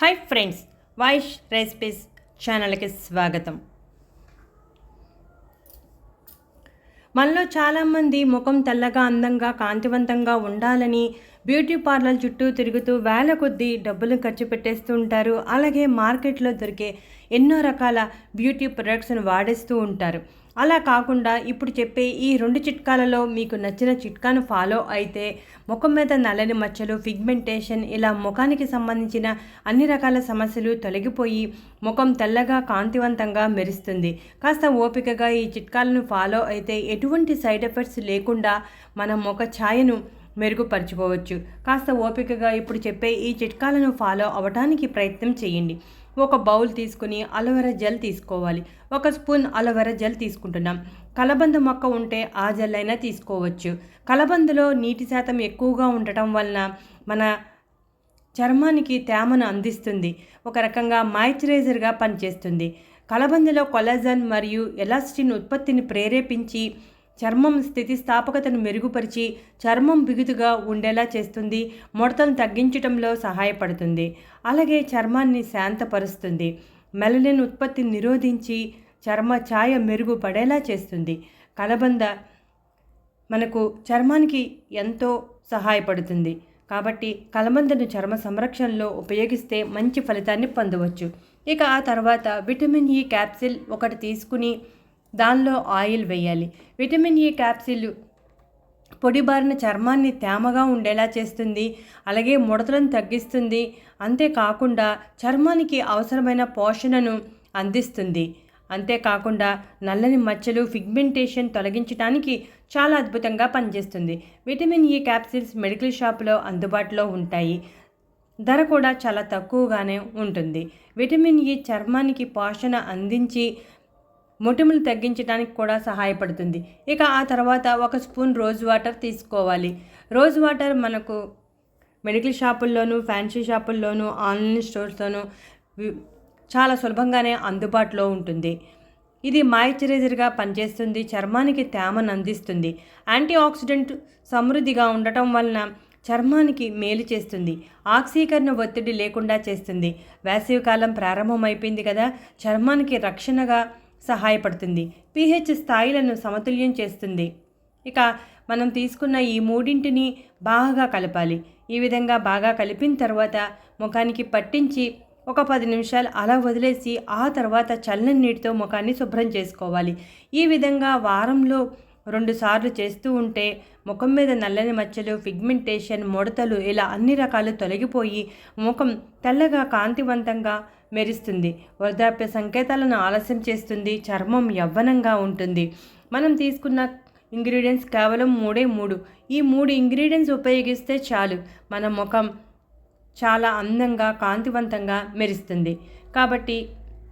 Hi friends వాయిష్ recipes ఛానల్కి స్వాగతం. మనలో చాలామంది ముఖం తెల్లగా అందంగా కాంతివంతంగా ఉండాలని బ్యూటీ పార్లర్ చుట్టూ తిరుగుతూ వేల కొద్దీ డబ్బులు ఖర్చు పెట్టేస్తూ ఉంటారు. అలాగే మార్కెట్లో దొరికే ఎన్నో రకాల బ్యూటీ ప్రొడక్ట్స్ను వాడేస్తూ ఉంటారు. అలా కాకుండా ఇప్పుడు చెప్పే ఈ రెండు చిట్కాలలో మీకు నచ్చిన చిట్కాను ఫాలో అయితే ముఖం మీద నల్లని మచ్చలు పిగ్మెంటేషన్ ఇలా ముఖానికి సంబంధించిన అన్ని రకాల సమస్యలు తొలగిపోయి ముఖం తెల్లగా కాంతివంతంగా మెరుస్తుంది. కాస్త ఓపికగా ఈ చిట్కాలను ఫాలో అయితే ఎటువంటి సైడ్ ఎఫెక్ట్స్ లేకుండా మన ముఖ ఛాయను మెరుగుపరచుకోవచ్చు. కాస్త ఓపికగా ఇప్పుడు చెప్పే ఈ చిట్కాలను ఫాలో అవ్వడానికి ప్రయత్నం చేయండి. ఒక బౌల్ తీసుకుని అలోవెరా జెల్ తీసుకోవాలి. ఒక స్పూన్ అలోవెరా జెల్ తీసుకుంటున్నాం. కలబంద మొక్క ఉంటే ఆ జెల్ అయినా తీసుకోవచ్చు. కలబందలో నీటి శాతం ఎక్కువగా ఉండటం వలన మన చర్మానికి తేమను అందిస్తుంది. ఒక రకంగా మాయిశ్చరైజర్గా పనిచేస్తుంది. కలబందలో కొలజన్ మరియు ఎలాస్టిన్ ఉత్పత్తిని ప్రేరేపించి చర్మం స్థితిస్థాపకతను మెరుగుపరిచి చర్మం బిగుతుగా ఉండేలా చేస్తుంది. ముడతను తగ్గించడంలో సహాయపడుతుంది. అలాగే చర్మాన్ని శాంతపరుస్తుంది. మెలనిన్ ఉత్పత్తిని నిరోధించి చర్మ ఛాయ మెరుగుపడేలా చేస్తుంది. కలబంద మనకు చర్మానికి ఎంతో సహాయపడుతుంది. కాబట్టి కలబందను చర్మ సంరక్షణలో ఉపయోగిస్తే మంచి ఫలితాన్ని పొందవచ్చు. ఇక ఆ తర్వాత విటమిన్ ఈ క్యాప్సిల్ ఒకటి తీసుకుని దానిలో ఆయిల్ వేయాలి. విటమిన్ ఈ క్యాప్సిల్ పొడిబారిన చర్మాన్ని తేమగా ఉండేలా చేస్తుంది. అలాగే ముడతలను తగ్గిస్తుంది. అంతేకాకుండా చర్మానికి అవసరమైన పోషణను అందిస్తుంది. అంతేకాకుండా నల్లని మచ్చలు ఫిగ్మెంటేషన్ తొలగించడానికి చాలా అద్భుతంగా పనిచేస్తుంది. విటమిన్ ఈ క్యాప్సిల్స్ మెడికల్ షాప్లో అందుబాటులో ఉంటాయి. ధర కూడా చాలా తక్కువగానే ఉంటుంది. విటమిన్ ఈ చర్మానికి పోషణ అందించి మొటిములు తగ్గించడానికి కూడా సహాయపడుతుంది. ఇక ఆ తర్వాత ఒక స్పూన్ రోజ్ వాటర్ తీసుకోవాలి. రోజ్ వాటర్ మనకు మెడికల్ షాపుల్లోనూ ఫ్యాన్సీ షాపుల్లోనూ ఆన్లైన్ స్టోర్స్లోనూ చాలా సులభంగానే అందుబాటులో ఉంటుంది. ఇది మాయిశ్చరైజర్గా పనిచేస్తుంది చర్మానికి తేమను అందిస్తుంది. యాంటీ ఆక్సిడెంట్ సమృద్ధిగా ఉండటం వలన చర్మానికి మేలు చేస్తుంది. ఆక్సీకరణ ఒత్తిడి లేకుండా చేస్తుంది. వేసవికాలం ప్రారంభమైపోయింది కదా చర్మానికి రక్షణగా సహాయపడుతుంది. పీహెచ్ స్థాయిలను సమతుల్యం చేస్తుంది. ఇక మనం తీసుకున్న ఈ మూడింటిని బాగా కలపాలి. ఈ విధంగా బాగా కలిపిన తర్వాత ముఖానికి పట్టించి ఒక పది నిమిషాలు అలా వదిలేసి ఆ తర్వాత చల్లని నీటితో ముఖాన్ని శుభ్రం చేసుకోవాలి. ఈ విధంగా వారంలో రెండు సార్లు చేస్తూ ఉంటే ముఖం మీద నల్లని మచ్చలు పిగ్మెంటేషన్ ముడతలు ఇలా అన్ని రకాలు తొలగిపోయి ముఖం తెల్లగా కాంతివంతంగా మెరుస్తుంది. వృద్ధాప్య సంకేతాలను ఆలస్యం చేస్తుంది. చర్మం యవ్వనంగా ఉంటుంది. మనం తీసుకున్న ఇంగ్రీడియంట్స్ కేవలం మూడే మూడు. ఈ మూడు ఇంగ్రీడియంట్స్ ఉపయోగిస్తే చాలు. మన ముఖం చాలా అందంగా కాంతివంతంగా మెరుస్తుంది. కాబట్టి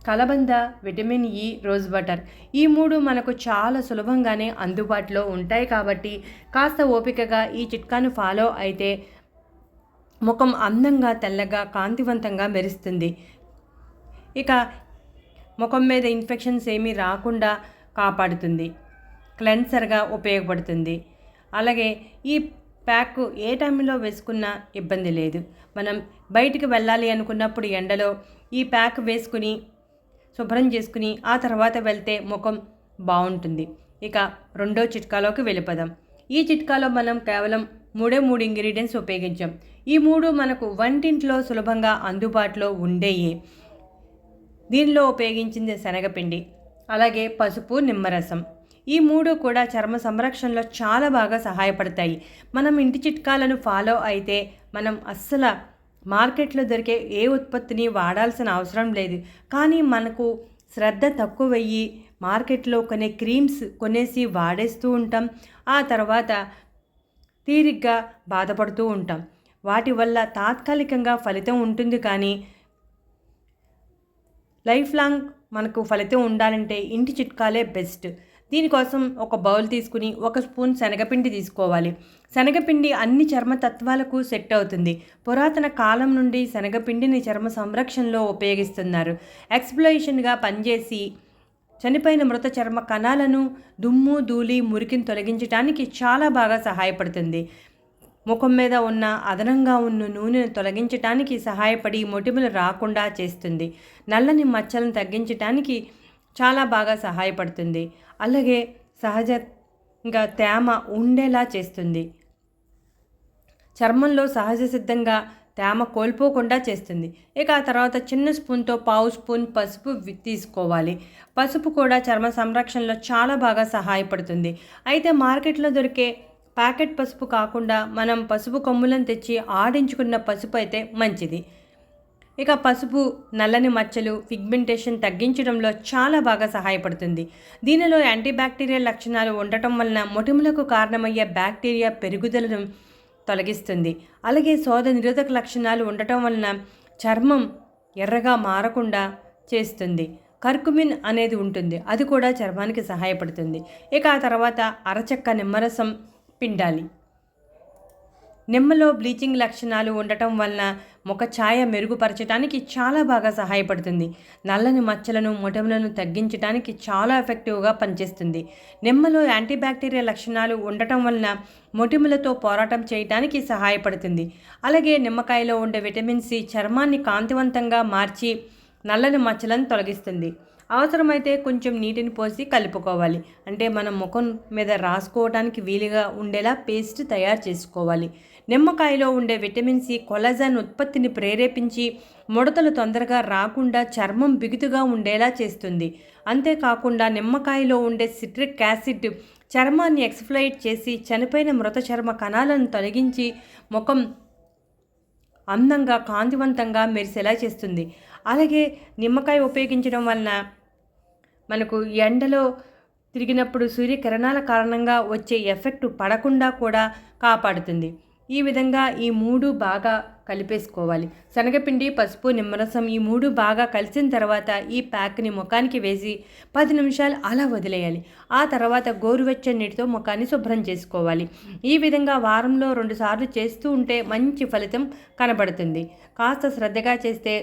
కలబంద విటమిన్ ఇ రోజ్ వాటర్ ఈ మూడు మనకు చాలా సులభంగానే అందుబాటులో ఉంటాయి కాబట్టి కాస్త ఓపికగా ఈ చిట్కాను ఫాలో అయితే ముఖం అందంగా తెల్లగా కాంతివంతంగా మెరుస్తుంది. ఇక ముఖం మీద ఇన్ఫెక్షన్స్ ఏమీ రాకుండా కాపాడుతుంది. క్లెన్సర్గా ఉపయోగపడుతుంది. అలాగే ఈ ప్యాక్ ఏ టైంలో వేసుకున్నా ఇబ్బంది లేదు. మనం బయటికి వెళ్ళాలి అనుకున్నప్పుడు ఎండలో ఈ ప్యాక్ వేసుకుని శుభ్రం చేసుకుని ఆ తర్వాత వెళ్తే ముఖం బాగుంటుంది. ఇక రెండో చిట్కాలోకి వెళ్ళిపోదాం. ఈ చిట్కాలో మనం కేవలం మూడే మూడు ఇంగ్రీడియంట్స్ ఉపయోగించాం. ఈ మూడు మనకు వంటింట్లో సులభంగా అందుబాటులో ఉండేయే. దీనిలో ఉపయోగించింది శనగపిండి అలాగే పసుపు నిమ్మరసం. ఈ మూడు కూడా చర్మ సంరక్షణలో చాలా బాగా సహాయపడతాయి. మనం ఇంటి చిట్కాలను ఫాలో అయితే మనం అస్సలు మార్కెట్లో దొరికే ఏ ఉత్పత్తిని వాడాల్సిన అవసరం లేదు. కానీ మనకు శ్రద్ధ తక్కువయ్యి మార్కెట్లో కొనే క్రీమ్స్ కొనేసి వాడేస్తూ ఉంటాం. ఆ తర్వాత తీరిగ్గా బాధపడుతూ ఉంటాం. వాటి వల్ల తాత్కాలికంగా ఫలితం ఉంటుంది కానీ లైఫ్ లాంగ్ మనకు ఫలితం ఉండాలంటే ఇంటి చిట్కాలే బెస్ట్. దీనికోసం ఒక బౌల్ తీసుకుని ఒక స్పూన్ శనగపిండి తీసుకోవాలి. శనగపిండి అన్ని చర్మ తత్వాలకు సెట్ అవుతుంది. పురాతన కాలం నుండి శనగపిండిని చర్మ సంరక్షణలో ఉపయోగిస్తున్నారు. ఎక్స్ప్లోయేషన్గా పనిచేసి చనిపోయిన మృత చర్మ కణాలను దుమ్ము ధూళి మురికిని తొలగించడానికి చాలా బాగా సహాయపడుతుంది. ముఖం మీద ఉన్న అదనంగా ఉన్న నూనెను తొలగించటానికి సహాయపడి మొటిమలు రాకుండా చేస్తుంది. నల్లని మచ్చలను తగ్గించటానికి చాలా బాగా సహాయపడుతుంది. అలాగే సహజంగా తేమ ఉండేలా చేస్తుంది. చర్మంలో సహజ సిద్ధంగా తేమ కోల్పోకుండా చేస్తుంది. ఇక ఆ తర్వాత చిన్న స్పూన్తో పావు స్పూన్ పసుపు తీసుకోవాలి. పసుపు కూడా చర్మ సంరక్షణలో చాలా బాగా సహాయపడుతుంది. అయితే మార్కెట్లో దొరికే ప్యాకెట్ పసుపు కాకుండా మనం పసుపు కొమ్ములను తెచ్చి ఆడించుకున్న పసుపు అయితే మంచిది. ఇక పసుపు నల్లని మచ్చలు పిగ్మెంటేషన్ తగ్గించడంలో చాలా బాగా సహాయపడుతుంది. దీనిలో యాంటీబ్యాక్టీరియల్ లక్షణాలు ఉండటం వలన మొటిములకు కారణమయ్యే బ్యాక్టీరియా పెరుగుదలను తొలగిస్తుంది. అలాగే శోధ నిరోధక లక్షణాలు ఉండటం వలన చర్మం ఎర్రగా మారకుండా చేస్తుంది. కర్కుమిన్ అనేది ఉంటుంది. అది కూడా చర్మానికి సహాయపడుతుంది. ఇక ఆ తర్వాత అరచక్క నిమ్మరసం పిండాలి. నిమ్మలో బ్లీచింగ్ లక్షణాలు ఉండటం వలన ముఖ ఛాయ మెరుగుపరచడానికి చాలా బాగా సహాయపడుతుంది. నల్లని మచ్చలను మొటములను తగ్గించడానికి చాలా ఎఫెక్టివ్గా పనిచేస్తుంది. నిమ్మలో యాంటీబ్యాక్టీరియా లక్షణాలు ఉండటం వలన మొటిములతో పోరాటం చేయడానికి సహాయపడుతుంది. అలాగే నిమ్మకాయలో ఉండే విటమిన్ సి చర్మాన్ని కాంతివంతంగా మార్చి నల్లని మచ్చలను తొలగిస్తుంది. అవసరమైతే కొంచెం నీటిని పోసి కలుపుకోవాలి. అంటే మనం ముఖం మీద రాసుకోవడానికి వీలుగా ఉండేలా పేస్ట్ తయారు చేసుకోవాలి. నిమ్మకాయలో ఉండే విటమిన్ సి కొలజన్ ఉత్పత్తిని ప్రేరేపించి ముడతలు తొందరగా రాకుండా చర్మం బిగుతుగా ఉండేలా చేస్తుంది. అంతేకాకుండా నిమ్మకాయలో ఉండే సిట్రిక్ యాసిడ్ చర్మాన్ని ఎక్స్ఫ్లైట్ చేసి చనిపోయిన మృత చర్మ కణాలను తొలగించి ముఖం అందంగా కాంతివంతంగా మెరిసేలా చేస్తుంది. అలాగే నిమ్మకాయ ఉపయోగించడం వలన మనకు ఎండలో తిరిగినప్పుడు సూర్యకిరణాల కారణంగా వచ్చే ఎఫెక్ట్ పడకుండా కూడా కాపాడుతుంది. ఈ విధంగా ఈ మూడు బాగా కలిపేసుకోవాలి. శనగపిండి పసుపు నిమ్మరసం ఈ మూడు బాగా కలిసిన తర్వాత ఈ ప్యాక్ని ముఖానికి వేసి పది నిమిషాలు అలా వదిలేయాలి. ఆ తర్వాత గోరువెచ్చని నీటితో ముఖాన్ని శుభ్రం చేసుకోవాలి. ఈ విధంగా వారంలో రెండుసార్లు చేస్తూ ఉంటే మంచి ఫలితం కనబడుతుంది. కాస్త శ్రద్ధగా చేస్తే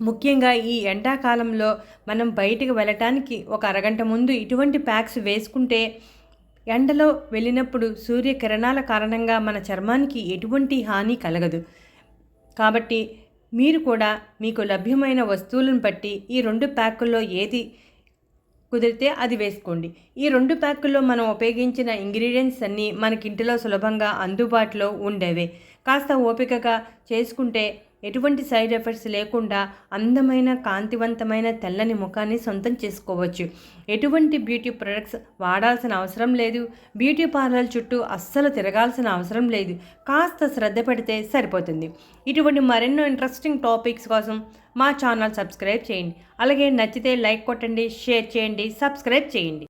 ముఖ్యంగా ఈ ఎండాకాలంలో మనం బయటికి వెళ్ళటానికి ఒక అరగంట ముందు ఇటువంటి ప్యాక్స్ వేసుకుంటే ఎండలో వెళ్ళినప్పుడు సూర్యకిరణాల కారణంగా మన చర్మానికి ఎటువంటి హాని కలగదు. కాబట్టి మీరు కూడా మీకు లభ్యమైన వస్తువులను బట్టి ఈ రెండు ప్యాకుల్లో ఏది కుదిరితే అది వేసుకోండి. ఈ రెండు ప్యాకుల్లో మనం ఉపయోగించిన ఇంగ్రీడియంట్స్ అన్నీ మనకింటిలో సులభంగా అందుబాటులో ఉండేవే. కాస్త ఓపికగా చేసుకుంటే ఎటువంటి సైడ్ ఎఫెక్ట్స్ లేకుండా అందమైన కాంతివంతమైన తెల్లని ముఖాన్ని సొంతం చేసుకోవచ్చు. ఎటువంటి బ్యూటీ ప్రొడక్ట్స్ వాడాల్సిన అవసరం లేదు. బ్యూటీ పార్లర్ చుట్టూ అస్సలు తిరగాల్సిన అవసరం లేదు. కాస్త శ్రద్ధ పెడితే సరిపోతుంది. ఇటువంటి మరెన్నో ఇంట్రెస్టింగ్ టాపిక్స్ కోసం మా ఛానల్ సబ్స్క్రైబ్ చేయండి. అలాగే నచ్చితే లైక్ కొట్టండి షేర్ చేయండి సబ్స్క్రైబ్ చేయండి.